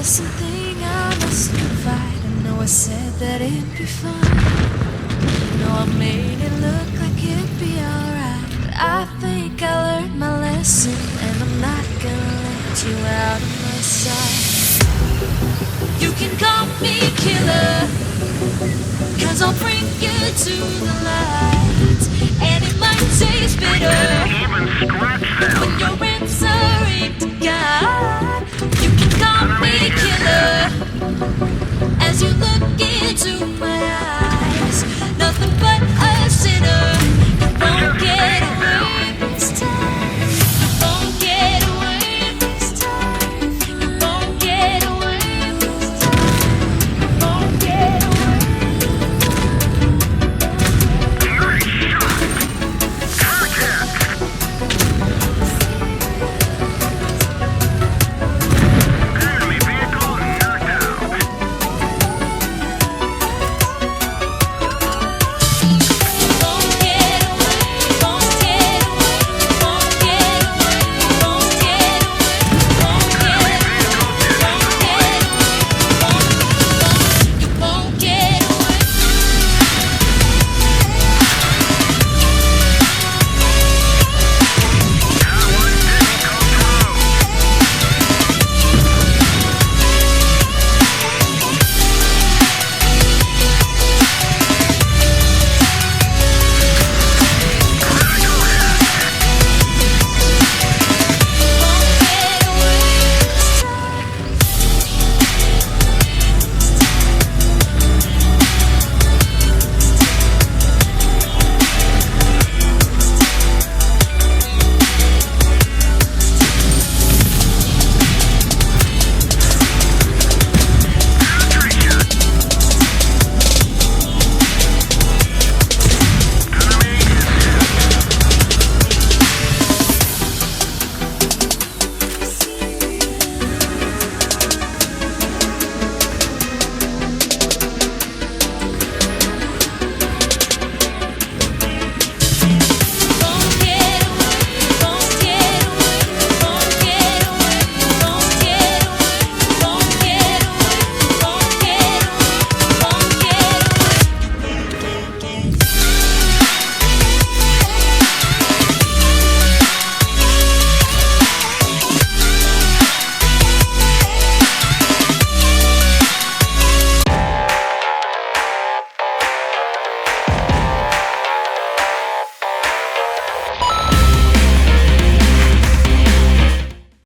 there's something I must confide. I know I said that it'd be fine. No, I made it look like it'd be alright. But I think I learned my lesson, and I'm not gonna let you out of my sight. You can call me killer, cause I'll bring you to the light.